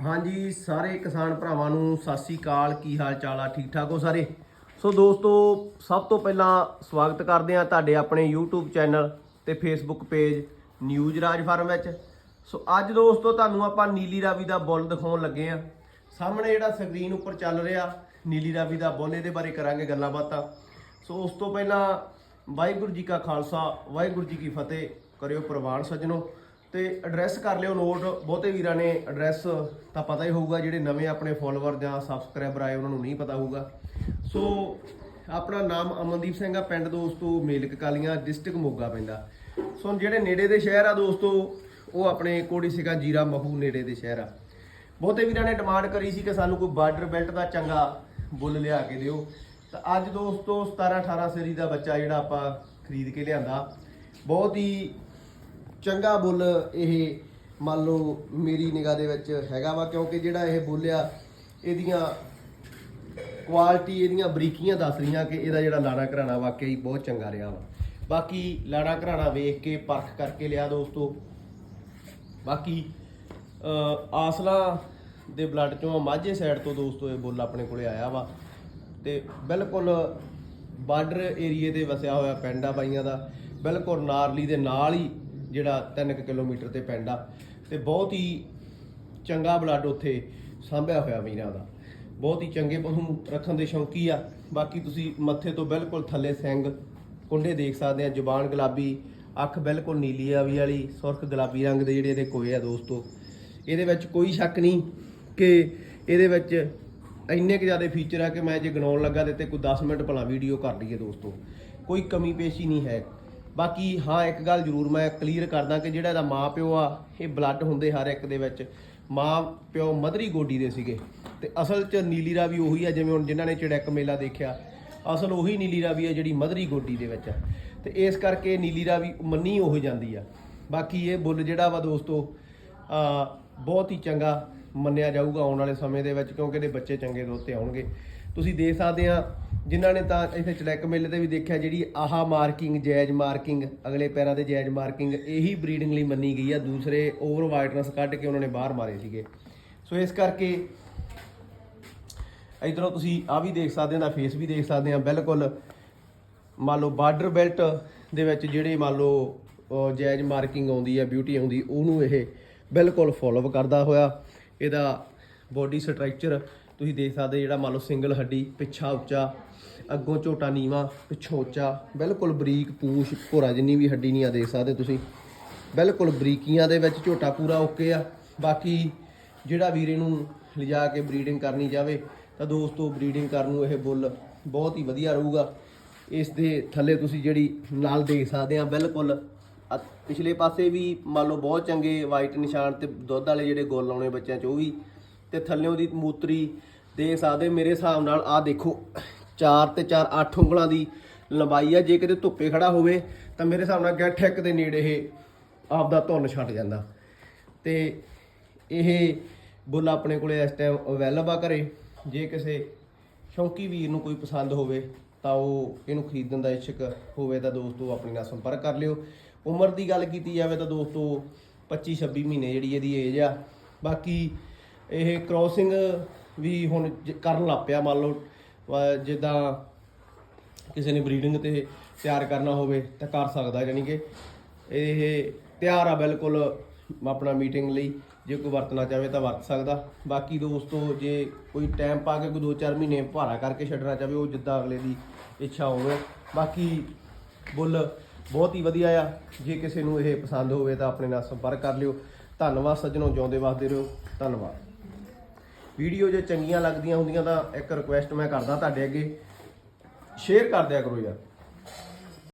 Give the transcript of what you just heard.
ਹਾਂਜੀ, ਸਾਰੇ ਕਿਸਾਨ ਭਰਾਵਾਂ ਨੂੰ ਸਤਿ ਸ੍ਰੀ ਅਕਾਲ। ਕੀ ਹਾਲ ਚਾਲ ਆ? ਠੀਕ ਠਾਕ ਹੋ ਸਾਰੇ? ਸੋ ਦੋਸਤੋ, ਸਭ ਤੋਂ ਪਹਿਲਾਂ ਸਵਾਗਤ ਕਰਦੇ ਆ ਤੁਹਾਡੇ ਆਪਣੇ YouTube ਚੈਨਲ ਤੇ Facebook ਪੇਜ ਨਿਊਜ਼ ਰਾਜ ਫਾਰਮ ਵਿੱਚ। ਸੋ ਅੱਜ ਦੋਸਤੋ, ਤੁਹਾਨੂੰ ਆਪਾਂ ਨੀਲੀ ਰਾਵੀ ਦਾ ਬੁੱਲ ਦਿਖਾਉਣ ਲੱਗੇ ਆ ਸਾਹਮਣੇ ਜਿਹੜਾ ਸਕਰੀਨ ਉੱਪਰ ਚੱਲ ਰਿਹਾ, ਨੀਲੀ ਰਾਵੀ ਦਾ ਬੁੱਲ, ਇਹਦੇ ਬਾਰੇ ਕਰਾਂਗੇ ਗੱਲਾਂ ਬਾਤਾਂ। ਸੋ ਉਸ ਤੋਂ ਪਹਿਲਾਂ ਵਾਹਿਗੁਰੂ ਜੀ ਕਾ ਖਾਲਸਾ, ਵਾਹਿਗੁਰੂ ਜੀ ਕੀ ਫਤਿਹ। ਕਰਿਓ ਪ੍ਰਵਾਨ ਸੱਜਣੋ। ਤੇ ਐਡਰੈਸ ਕਰ ਲਿਓ ਨੋਟ ਬਹੁਤੇ ਵੀਰਾਂ ਨੇ ਐਡਰੈਸ ਤਾਂ ਪਤਾ ਹੀ ਹੋਊਗਾ, ਜਿਹੜੇ ਨਵੇਂ ਆਪਣੇ ਫੋਲੋਅਰ ਜਾਂ ਸਬਸਕ੍ਰਾਈਬਰ ਆਏ, ਉਹਨਾਂ ਨੂੰ ਨਹੀਂ ਪਤਾ ਹੋਊਗਾ। ਸੋ ਆਪਣਾ ਨਾਮ ਅਮਨਦੀਪ ਸਿੰਘ ਆ, ਪਿੰਡ ਦੋਸਤੋ, ਮੇਲਕ ਕਾਲੀਆਂ ਡਿਸਟ੍ਰਿਕਟ ਮੋਗਾ ਪੈਂਦਾ। ਸੋ ਜਿਹੜੇ ਨੇੜੇ ਦੇ ਸ਼ਹਿਰ ਆ ਦੋਸਤੋ, ਉਹ ਆਪਣੇ ਕੋੜੀ ਸਿਕਾ ਜੀਰਾ ਮਹੂ ਨੇੜੇ ਦੇ ਸ਼ਹਿਰ ਆ। ਬਹੁਤੇ ਵੀਰਾਂ ਨੇ ਡਿਮਾਂਡ ਕਰੀ ਸੀ ਕਿ ਸਾਨੂੰ ਕੋਈ ਬਾਰਡਰ ਬੈਲਟ ਦਾ ਚੰਗਾ ਬੁੱਲ ਲਿਆ ਕੇ ਦਿਓ। ਤਾਂ ਅੱਜ ਦੋਸਤੋ 17 18 ਸਰੀ ਦਾ ਬੱਚਾ ਜਿਹੜਾ ਆਪਾਂ ਖਰੀਦ ਕੇ ਲਿਆਂਦਾ, ਬਹੁਤ ਹੀ ਚੰਗਾ ਬੁੱਲ ਇਹ ਮੰਨ ਲਓ ਮੇਰੀ ਨਿਗਾਹ ਦੇ ਵਿੱਚ ਹੈਗਾ ਵਾ ਕਿਉਂਕਿ ਜਿਹੜਾ ਇਹ ਬੁੱਲਿਆ ਇਹਦੀਆਂ ਕੁਆਲਿਟੀ ਇਹਦੀਆਂ ਬਰੀਕੀਆਂ ਦੱਸ ਰਹੀਆਂ ਕਿ ਇਹਦਾ ਜਿਹੜਾ ਲਾੜਾ ਘਰਾਣਾ ਵਾਕਈ ਬਹੁਤ ਚੰਗਾ ਰਿਹਾ ਵਾ। ਬਾਕੀ ਲਾੜਾ ਘਰਾਣਾ ਵੇਖ ਕੇ ਪਰਖ ਕਰਕੇ ਲਿਆ ਦੋਸਤੋ। ਬਾਕੀ ਅਹ, ਆਸਲਾ ਦੇ ਬਲੱਡ ਚੋਂ ਮਾਝੇ ਸਾਈਡ ਤੋਂ ਦੋਸਤੋ ਇਹ ਬੁੱਲ ਆਪਣੇ ਕੋਲੇ ਆਇਆ ਵਾ। ਤੇ ਬਿਲਕੁਲ ਬਾਰਡਰ ਏਰੀਏ ਦੇ ਵਸਿਆ ਹੋਇਆ ਪਿੰਡ ਆ ਬਾਈਆਂ ਦਾ। ਬਿਲਕੁਲ ਨਾਰਲੀ ਦੇ ਨਾਲ ਹੀ ਜਿਹੜਾ 3 ਕਿਲੋਮੀਟਰ ਤੇ ਪਿੰਡ ਆ, ਤੇ ਬਹੁਤ ਹੀ ਚੰਗਾ ਬਲੱਡ ਉੱਥੇ ਸਾਂਭਿਆ ਹੋਇਆ ਵੀਰਾਂ ਦਾ। ਬਹੁਤ ਹੀ ਚੰਗੇ ਪਸ਼ੂ ਰੱਖਣ ਦੇ ਸ਼ੌਂਕੀ ਆ। ਬਾਕੀ ਤੁਸੀਂ ਮੱਥੇ ਤੋਂ ਬਿਲਕੁਲ ਥੱਲੇ ਸਿੰਘ ਕੁੰਡੇ ਦੇਖ ਸਕਦੇ ਆ, ਜ਼ੁਬਾਨ ਗੁਲਾਬੀ, ਅੱਖ ਬਿਲਕੁਲ ਨੀਲੀ ਆਵੀ ਵਾਲੀ, ਸੁਰਖ ਗੁਲਾਬੀ ਰੰਗ ਦੇ ਜਿਹੜੇ ਇਹਦੇ ਕੋਏ ਆ ਦੋਸਤੋ। ਇਹਦੇ ਵਿੱਚ ਕੋਈ ਸ਼ੱਕ ਨਹੀਂ ਕਿ ਇਹਦੇ ਵਿੱਚ ਇੰਨੇ ਕੁ ਜ਼ਿਆਦਾ ਫੀਚਰ ਆ ਕਿ ਮੈਂ ਜੇ ਗਣਾਉਣ ਲੱਗਾ ਤੇ ਤੇ ਕੋਈ 10 ਮਿੰਟ ਭਲਾ ਵੀਡੀਓ ਕਰ ਲਈਏ ਦੋਸਤੋ। ਕੋਈ ਕਮੀ ਪੇਸ਼ੀ ਨਹੀਂ ਹੈ। ਬਾਕੀ ਹਾਂ, ਇੱਕ ਗੱਲ ਜ਼ਰੂਰ ਮੈਂ ਕਲੀਅਰ ਕਰਦਾ ਕਿ ਜਿਹੜਾ ਇਹਦਾ ਮਾਂ ਪਿਓ ਆ, ਇਹ ਬਲੱਡ ਹੁੰਦੇ ਹਰ ਇੱਕ ਦੇ ਵਿੱਚ। ਮਾਂ ਪਿਓ ਮਦਰੀ ਗੋਡੀ ਦੇ ਸੀਗੇ। ਤੇ ਅਸਲ 'ਚ ਨੀਲੀ ਰਾਵੀ ਉਹੀ ਆ ਜਿਵੇਂ ਹੁਣ ਜਿਨ੍ਹਾਂ ਨੇ ਚੜੈਕ ਮੇਲਾ ਦੇਖਿਆ। ਅਸਲ ਉਹੀ ਨੀਲੀ ਰਾਵੀ ਆ ਜਿਹੜੀ ਮਦਰੀ ਗੋਡੀ ਦੇ ਵਿੱਚ ਆ। ਤੇ ਇਸ ਕਰਕੇ ਨੀਲੀ ਰਾਵੀ ਮੰਨੀ ਉਹ ਜਾਂਦੀ ਆ। ਬਾਕੀ ਇਹ ਬੁੱਲ ਜਿਹੜਾ ਵਾ ਦੋਸਤੋ, ਆ, ਬਹੁਤ ਹੀ ਚੰਗਾ ਮੰਨਿਆ ਜਾਊਗਾ ਆਉਣ ਵਾਲੇ ਸਮੇਂ ਦੇ ਵਿੱਚ, ਕਿਉਂਕਿ ਇਹਦੇ ਬੱਚੇ ਚੰਗੇ ਦੁੱਧ ਤੇ ਆਉਣਗੇ। ਤੁਸੀਂ ਦੇਖ ਸਕਦੇ ਆ ਜਿਨ੍ਹਾਂ ਨੇ ਤਾਂ ਇੱਥੇ ਚਲੈਕ ਮੇਲੇ ਤੇ ਵੀ ਦੇਖਿਆ ਜਿਹੜੀ ਆਹਾ ਮਾਰਕਿੰਗ, ਜੈਜ ਮਾਰਕਿੰਗ, ਅਗਲੇ ਪੈਰਾਂ ਤੇ ਜੈਜ ਮਾਰਕਿੰਗ, ਇਹੀ ਬਰੀਡਿੰਗ ਲਈ ਮੰਨੀ ਗਈ ਆ। ਦੂਸਰੇ ਓਵਰ ਵਾਈਟਨੈਸ ਕੱਢ ਕੇ ਉਹਨਾਂ ਨੇ ਬਾਹਰ ਮਾਰੇ ਸੀਗੇ। ਸੋ ਇਸ ਕਰਕੇ ਇਧਰੋਂ ਤੁਸੀਂ ਆ ਵੀ ਦੇਖ ਸਕਦੇ ਹੋ, ਦਾ ਫੇਸ ਵੀ ਦੇਖ ਸਕਦੇ ਆ ਬਿਲਕੁਲ ਮੰਨ ਲਓ ਬਾਰਡਰ ਬੈਲਟ ਦੇ ਵਿੱਚ ਜਿਹੜੇ ਮੰਨ ਲਓ ਜੈਜ ਮਾਰਕਿੰਗ ਆਉਂਦੀ ਹੈ ਬਿਊਟੀ ਆਉਂਦੀ, ਉਹਨੂੰ ਇਹ ਬਿਲਕੁਲ ਫੋਲੋ ਕਰਦਾ ਹੋਇਆ। ਇਹਦਾ ਬੋਡੀ ਸਟਰਕਚਰ ਤੁਸੀਂ ਦੇਖ ਸਕਦੇ ਜਿਹੜਾ ਮੰਨ ਲਓ ਸਿੰਗਲ ਹੱਡੀ, ਪਿੱਛਾ ਉੱਚਾ, ਅੱਗੋਂ ਝੋਟਾ ਨੀਵਾ, ਪਿੱਛੋਂ ਉੱਚਾ, ਬਿਲਕੁਲ ਬਰੀਕ ਪੂਛ, ਭੋਰਾ ਜਿੰਨੀ ਵੀ ਹੱਡੀ ਨਹੀਂ ਆ ਦੇਖ ਸਕਦੇ ਤੁਸੀਂ। ਬਿਲਕੁਲ ਬਰੀਕੀਆਂ ਦੇ ਵਿੱਚ ਝੋਟਾ ਪੂਰਾ ਓਕੇ ਆ। ਬਾਕੀ ਜਿਹੜਾ ਵੀਰੇ ਨੂੰ ਲਿਜਾ ਕੇ ਬਰੀਡਿੰਗ ਕਰਨੀ ਚਾਹਵੇ ਤਾਂ ਦੋਸਤੋ ਬਰੀਡਿੰਗ ਕਰਨ ਨੂੰ ਇਹ ਬੁੱਲ ਬਹੁਤ ਹੀ ਵਧੀਆ ਰਹੂਗਾ। ਇਸ ਦੇ ਥੱਲੇ ਤੁਸੀਂ ਜਿਹੜੀ ਨਾਲ ਦੇਖ ਸਕਦੇ ਆ, ਬਿਲਕੁਲ ਪਿਛਲੇ ਪਾਸੇ ਵੀ ਮੰਨ ਲਓ ਬਹੁਤ ਚੰਗੇ ਵਾਈਟ ਨਿਸ਼ਾਨ ਤੇ ਦੁੱਧ ਵਾਲੇ ਜਿਹੜੇ ਗੋਲ ਲਾਉਣੇ ਬੱਚਿਆਂ 'ਚ, ਉਹ ਵੀ ਤੇ ਥੱਲਿਓਂ ਦੀ ਮੂਤਰੀ ਦੇਖ ਸਕਦੇ ਮੇਰੇ ਹਿਸਾਬ ਨਾਲ ਆਹ ਦੇਖੋ 4 ਤੇ 4 8 ਉਂਗਲਾਂ ਦੀ ਲੰਬਾਈ ਆ। ਜੇ ਕਿਤੇ ਧੁੱਪੇ ਖੜਾ ਹੋਵੇ ਤਾਂ ਮੇਰੇ ਹਿਸਾਬ ਨਾਲ ਗੱਠ ਇੱਕ ਦੇ ਨੇੜੇ ਇਹ ਆਪਦਾ ਧੁੰਨ ਛੱਡ ਜਾਂਦਾ। ਤੇ ਇਹ ਬੁੱਲ ਆਪਣੇ ਕੋਲੇ ਇਸ ਟਾਈਮ ਅਵੇਲੇਬਲ ਆ ਘਰੇ। ਜੇ ਕਿਸੇ ਸ਼ੌਂਕੀ ਵੀਰ ਨੂੰ ਕੋਈ ਪਸੰਦ ਹੋਵੇ ਤਾਂ ਉਹ ਇਹਨੂੰ ਖਰੀਦਣ ਦਾ ਇੱਛਕ ਹੋਵੇ ਤਾਂ ਦੋਸਤੋ ਆਪਣੇ ਨਾਲ ਸੰਪਰਕ ਕਰ ਲਿਓ। ਉਮਰ ਦੀ ਗੱਲ ਕੀਤੀ ਜਾਵੇ ਤਾਂ ਦੋਸਤੋ 25 26 ਮਹੀਨੇ ਜਿਹੜੀ ਇਹਦੀ ਏਜ ਆ। ਬਾਕੀ ਇਹ ਕ੍ਰੋਸਿੰਗ ਵੀ ਹੁਣ ਜ- ਕਰਨ ਲੱਗ ਪਿਆ, ਮੰਨ ਲਓ, ਅਹ ਜਿੱਦਾਂ ਕਿਸੇ ਨੇ ਬਰੀਡਿੰਗ ਤੇ ਤਿਆਰ ਕਰਨਾ ਹੋਵੇ ਤਾਂ ਕਰ ਸਕਦਾ ਯਾਨੀ ਕਿ ਇਹ ਤਿਆਰ ਆ ਬਿਲਕੁਲ ਆਪਣਾ ਮੀਟਿੰਗ ਲਈ, ਜੇ ਕੋਈ ਵਰਤਣਾ ਚਾਹਵੇ ਤਾਂ ਵਰਤ ਸਕਦਾ। ਬਾਕੀ ਦੋਸਤੋ, ਜੇ ਕੋਈ ਟਾਈਮ ਪਾ ਕੇ ਕੋਈ 2-4 ਮਹੀਨੇ ਭਾਰਾ ਕਰਕੇ ਛੱਡਣਾ ਚਾਹਵੇ, ਉਹ ਜਿੱਦਾਂ ਅਗਲੇ ਦੀ ਇੱਛਾ ਹੋਵੇ। ਬਾਕੀ ਬੁੱਲ ਬਹੁਤ ਹੀ ਵਧੀਆ ਆ, ਜੇ ਕਿਸੇ ਨੂੰ ਇਹ ਪਸੰਦ ਹੋਵੇ ਤਾਂ ਆਪਣੇ ਨਾਲ ਸੰਪਰਕ ਕਰ ਲਿਓ। ਧੰਨਵਾਦ, ਸੱਜਣੋ, ਜਿਉਂਦੇ ਵਸਦੇ ਰਹੋ। ਧੰਨਵਾਦ। ਵੀਡੀਓ ਜੇ ਚੰਗੀਆਂ ਲੱਗਦੀਆਂ ਹੁੰਦੀਆਂ ਤਾਂ ਇੱਕ ਰਿਕੁਐਸਟ ਮੈਂ ਕਰਦਾ ਤੁਹਾਡੇ ਅੱਗੇ। ਸ਼ੇਅਰ ਕਰ ਦਿਆ ਕਰੋ ਯਾਰ।